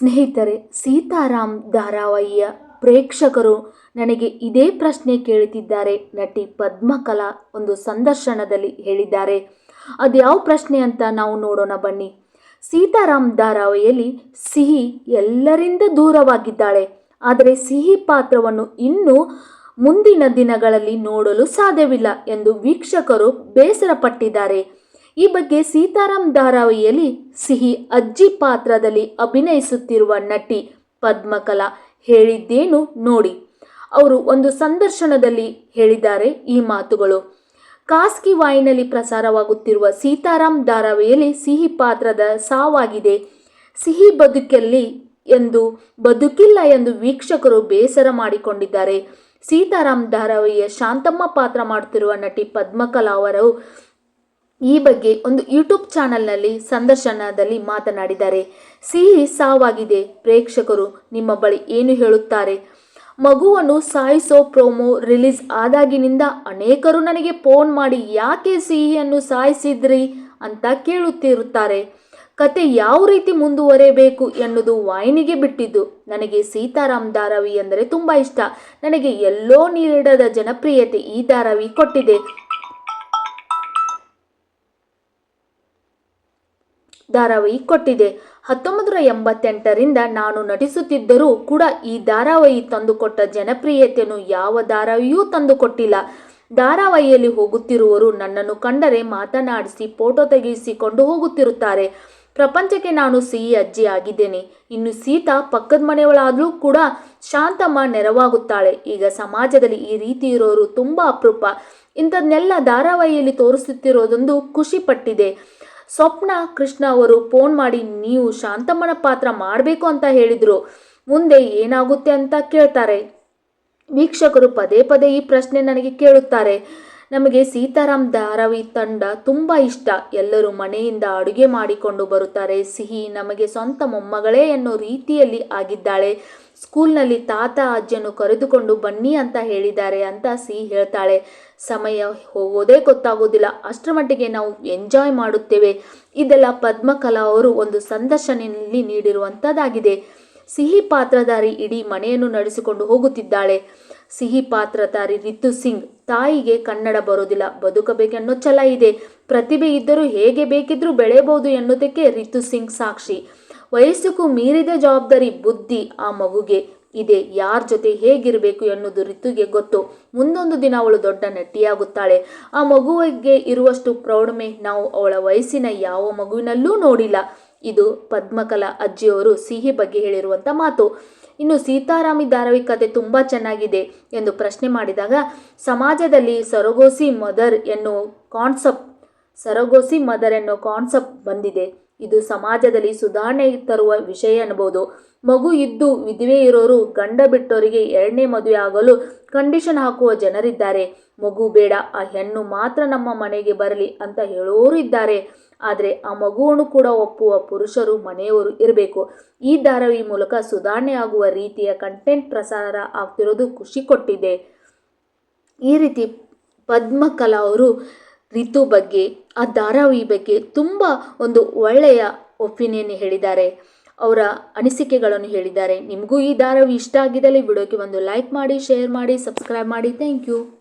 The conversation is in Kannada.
ಸ್ನೇಹಿತರೆ, ಸೀತಾರಾಮ್ ಧಾರಾವಾಹಿಯ ಪ್ರೇಕ್ಷಕರು ನನಗೆ ಇದೇ ಪ್ರಶ್ನೆ ಕೇಳುತ್ತಿದ್ದಾರೆ. ನಟಿ ಪದ್ಮಕಲಾ ಒಂದು ಸಂದರ್ಶನದಲ್ಲಿ ಹೇಳಿದ್ದಾರೆ. ಅದ್ಯಾವ ಪ್ರಶ್ನೆ ಅಂತ ನಾವು ನೋಡೋಣ ಬನ್ನಿ. ಸೀತಾರಾಮ್ ಧಾರಾವಾಹಿಯಲ್ಲಿ ಸಿಹಿ ಎಲ್ಲರಿಂದ ದೂರವಾಗಿದ್ದಾಳೆ. ಆದರೆ ಸಿಹಿ ಪಾತ್ರವನ್ನು ಇನ್ನೂ ಮುಂದಿನ ದಿನಗಳಲ್ಲಿ ನೋಡಲು ಸಾಧ್ಯವಿಲ್ಲ ಎಂದು ವೀಕ್ಷಕರು ಬೇಸರಪಟ್ಟಿದ್ದಾರೆ. ಈ ಬಗ್ಗೆ ಸೀತಾರಾಮ್ ಧಾರಾವಾಹಿಯಲ್ಲಿ ಸಿಹಿ ಅಜ್ಜಿ ಪಾತ್ರದಲ್ಲಿ ಅಭಿನಯಿಸುತ್ತಿರುವ ನಟಿ ಪದ್ಮಕಲಾ ಹೇಳಿದ್ದೇನು ನೋಡಿ. ಅವರು ಒಂದು ಸಂದರ್ಶನದಲ್ಲಿ ಹೇಳಿದ್ದಾರೆ ಈ ಮಾತುಗಳು. ಖಾಸಗಿ ವಾಯಿನಲ್ಲಿ ಪ್ರಸಾರವಾಗುತ್ತಿರುವ ಸೀತಾರಾಮ್ ಧಾರಾವಾಹಿಯಲ್ಲಿ ಸಿಹಿ ಪಾತ್ರದ ಸಾವಾಗಿದೆ. ಸಿಹಿ ಬದುಕಲ್ಲಿ ಎಂದು ಬದುಕಿಲ್ಲ ಎಂದು ವೀಕ್ಷಕರು ಬೇಸರ ಮಾಡಿಕೊಂಡಿದ್ದಾರೆ. ಸೀತಾರಾಮ್ ಧಾರಾವಾಹಿಯ ಶಾಂತಮ್ಮ ಪಾತ್ರ ಮಾಡುತ್ತಿರುವ ನಟಿ ಪದ್ಮಕಲಾ ಅವರು ಈ ಬಗ್ಗೆ ಒಂದು ಯೂಟ್ಯೂಬ್ ಚಾನಲ್ನಲ್ಲಿ ಸಂದರ್ಶನದಲ್ಲಿ ಮಾತನಾಡಿದ್ದಾರೆ. ಸಿಹಿ ಸಾವಾಗಿದೆ. ಪ್ರೇಕ್ಷಕರು ನಿಮ್ಮ ಬಳಿ ಏನು ಹೇಳುತ್ತಾರೆ? ಮಗುವನ್ನು ಸಾಯಿಸೋ ಪ್ರೋಮೋ ರಿಲೀಸ್ ಆದಾಗಿನಿಂದ ಅನೇಕರು ನನಗೆ ಫೋನ್ ಮಾಡಿ, ಯಾಕೆ ಸಿಹಿಯನ್ನು ಸಾಯಿಸಿದ್ರಿ? ಅಂತ ಕೇಳುತ್ತಿರುತ್ತಾರೆ. ಕತೆ ಯಾವ ರೀತಿ ಮುಂದುವರೆಯಬೇಕು ಎನ್ನುವುದು ವಾಹಿನಿಗೆ ಬಿಟ್ಟಿದ್ದು ನನಗೆ ಸೀತಾರಾಮ್ ಧಾರಾವಿ ಅಂದರೆ ತುಂಬ ಇಷ್ಟ. ನನಗೆ ಎಲ್ಲೋ ನೀಡದ ಜನಪ್ರಿಯತೆ ಈ ಧಾರಾವಿ ಕೊಟ್ಟಿದೆ. ಧಾರಾವಾಹಿ ಕೊಟ್ಟಿದೆ. ಹತ್ತೊಂಬತ್ತು ನೂರ ಎಂಬತ್ತೆಂಟರಿಂದ ನಾನು ನಟಿಸುತ್ತಿದ್ದರೂ ಕೂಡ ಈ ಧಾರಾವಾಹಿ ತಂದುಕೊಟ್ಟ ಜನಪ್ರಿಯತೆಯನ್ನು ಯಾವ ಧಾರಾವಾಹಿಯೂ ತಂದುಕೊಟ್ಟಿಲ್ಲ. ಧಾರಾವಾಹಿಯಲ್ಲಿ ಹೋಗುತ್ತಿರುವವರು ನನ್ನನ್ನು ಕಂಡರೆ ಮಾತನಾಡಿಸಿ ಫೋಟೋ ತೆಗೆಸಿಕೊಂಡು ಹೋಗುತ್ತಿರುತ್ತಾರೆ. ಪ್ರಪಂಚಕ್ಕೆ ನಾನು ಸಿಹಿ ಅಜ್ಜಿ ಆಗಿದ್ದೇನೆ. ಇನ್ನು ಸೀತಾ ಪಕ್ಕದ ಮನೆಯವಳಾದರೂ ಕೂಡ ಶಾಂತಮ್ಮ ನೆರವಾಗುತ್ತಾಳೆ. ಈಗ ಸಮಾಜದಲ್ಲಿ ಈ ರೀತಿ ಇರೋರು ತುಂಬ ಅಪರೂಪ. ಇಂಥದ್ನೆಲ್ಲ ಧಾರಾವಾಹಿಯಲ್ಲಿ ತೋರಿಸುತ್ತಿರೋದೊಂದು ಖುಷಿ ಪಟ್ಟಿದೆ. ಸ್ವಪ್ನ ಕೃಷ್ಣ ಅವರು ಫೋನ್ ಮಾಡಿ, ನೀವು ಶಾಂತಮ್ಮನ ಪಾತ್ರ ಮಾಡಬೇಕು ಅಂತ ಹೇಳಿದರು. ಮುಂದೆ ಏನಾಗುತ್ತೆ ಅಂತ ಕೇಳ್ತಾರೆ. ವೀಕ್ಷಕರು ಪದೇ ಪದೇ ಈ ಪ್ರಶ್ನೆ ನನಗೆ ಕೇಳುತ್ತಾರೆ. ನಮಗೆ ಸೀತಾರಾಮ್ ಧಾರಾವಿ ತಂಡ ತುಂಬ ಇಷ್ಟ. ಎಲ್ಲರೂ ಮನೆಯಿಂದ ಅಡುಗೆ ಮಾಡಿಕೊಂಡು ಬರುತ್ತಾರೆ. ಸಿಹಿ ನಮಗೆ ಸ್ವಂತ ಮೊಮ್ಮಗಳೇ ಎನ್ನುವ ರೀತಿಯಲ್ಲಿ ಆಗಿದ್ದಾಳೆ. ಸ್ಕೂಲ್ನಲ್ಲಿ ತಾತ ಅಜ್ಜನ್ನು ಕರೆದುಕೊಂಡು ಬನ್ನಿ ಅಂತ ಹೇಳಿದ್ದಾರೆ ಅಂತ ಸಿಹಿ ಹೇಳ್ತಾಳೆ. ಸಮಯ ಹೋಗೋದೇ ಗೊತ್ತಾಗೋದಿಲ್ಲ. ಅಷ್ಟರ ಮಟ್ಟಿಗೆ ನಾವು ಎಂಜಾಯ್ ಮಾಡುತ್ತೇವೆ. ಇದೆಲ್ಲ ಪದ್ಮಕಲಾ ಅವರು ಒಂದು ಸಂದರ್ಶನದಲ್ಲಿ ನೀಡಿರುವಂಥದ್ದಾಗಿದೆ ಸಿಹಿ ಪಾತ್ರಧಾರಿ ಇಡೀ ಮನೆಯನ್ನು ನಡೆಸಿಕೊಂಡು ಹೋಗುತ್ತಿದ್ದಾಳೆ. ಸಿಹಿ ಪಾತ್ರಧಾರಿ ರಿತು ಸಿಂಗ್ ತಾಯಿಗೆ ಕನ್ನಡ ಬರೋದಿಲ್ಲ ಬದುಕಬೇಕೆನ್ನೋ ಛಲ ಇದೆ. ಪ್ರತಿಭೆ ಇದ್ದರೂ ಹೇಗೆ ಬೇಕಿದ್ರೂ ಬೆಳೆಯಬಹುದು ಎನ್ನುವುದಕ್ಕೆ ರಿತು ಸಿಂಗ್ ಸಾಕ್ಷಿ. ವಯಸ್ಸಕ್ಕೂ ಮೀರಿದ ಜವಾಬ್ದಾರಿ, ಬುದ್ಧಿ ಆ ಮಗುಗೆ ಇದೆ. ಯಾರ ಜೊತೆ ಹೇಗಿರಬೇಕು ಎನ್ನುವುದು ರಿತುಗೆ ಗೊತ್ತು. ಮುಂದೊಂದು ದಿನ ಅವಳು ದೊಡ್ಡ ನಟಿಯಾಗುತ್ತಾಳೆ ಆ ಮಗುವಿಗೆ ಇರುವಷ್ಟು ಪ್ರೌಢಮೆ ನಾವು ಅವಳ ವಯಸ್ಸಿನ ಯಾವ ಮಗುವಿನಲ್ಲೂ ನೋಡಿಲ್ಲ. ಇದು ಪದ್ಮಕಲಾ ಅಜ್ಜಿಯವರು ಸಿಹಿ ಬಗ್ಗೆ ಹೇಳಿರುವಂಥ ಮಾತು. ಇನ್ನು ಸೀತಾರಾಮಿ ಧಾರಾವಿ ಕತೆ ತುಂಬ ಚೆನ್ನಾಗಿದೆ ಎಂದು ಪ್ರಶ್ನೆ ಮಾಡಿದಾಗ, ಸಮಾಜದಲ್ಲಿ ಸರಗೋಸಿ ಮದರ್ ಎನ್ನುವ ಕಾನ್ಸೆಪ್ಟ್ ಸರಗೋಸಿ ಮದರ್ ಎನ್ನುವ ಕಾನ್ಸೆಪ್ಟ್ ಬಂದಿದೆ. ಇದು ಸಮಾಜದಲ್ಲಿ ಸುಧಾರಣೆ ತರುವ ವಿಷಯ ಅನ್ಬೋದು ಮಗು ಇದ್ದು ವಿಧವೆ ಇರೋರು ಗಂಡ ಬಿಟ್ಟವರಿಗೆ ಎರಡನೇ ಮದುವೆ ಆಗಲು ಕಂಡೀಷನ್ ಹಾಕುವ ಜನರಿದ್ದಾರೆ. ಮಗು ಬೇಡ, ಆ ಹೆಣ್ಣು ಮಾತ್ರ ನಮ್ಮ ಮನೆಗೆ ಬರಲಿ ಅಂತ ಹೇಳೋರು ಇದ್ದಾರೆ. ಆದರೆ ಆ ಮಗುವನ್ನು ಕೂಡ ಒಪ್ಪುವ ಪುರುಷರು ಮನೆಯವರು ಇರಬೇಕು. ಈ ಧಾರಾವಾಹಿ ಮೂಲಕ ಸುಧಾರಣೆ ಆಗುವ ರೀತಿಯ ಕಂಟೆಂಟ್ ಪ್ರಸಾರ ಆಗ್ತಿರೋದು ಖುಷಿ ಕೊಟ್ಟಿದೆ. ಈ ರೀತಿ ಪದ್ಮಕಲಾ ಅವರು ಋತು ಬಗ್ಗೆ, ಆ ಧಾರಾವಾಹಿ ಬಗ್ಗೆ ತುಂಬ ಒಂದು ಒಳ್ಳೆಯ ಒಪಿನಿಯನ್ ಹೇಳಿದ್ದಾರೆ. ಅವರ ಅನಿಸಿಕೆಗಳನ್ನು ಹೇಳಿದ್ದಾರೆ. ನಿಮಗೂ ಈ ಧಾರಾವಾಹಿ ಇಷ್ಟ ಆಗಿದ್ದಲ್ಲಿ ವಿಡಿಯೋಕ್ಕೆ ಒಂದು ಲೈಕ್ ಮಾಡಿ ಶೇರ್ ಮಾಡಿ ಸಬ್ಸ್ಕ್ರೈಬ್ ಮಾಡಿ. Thank you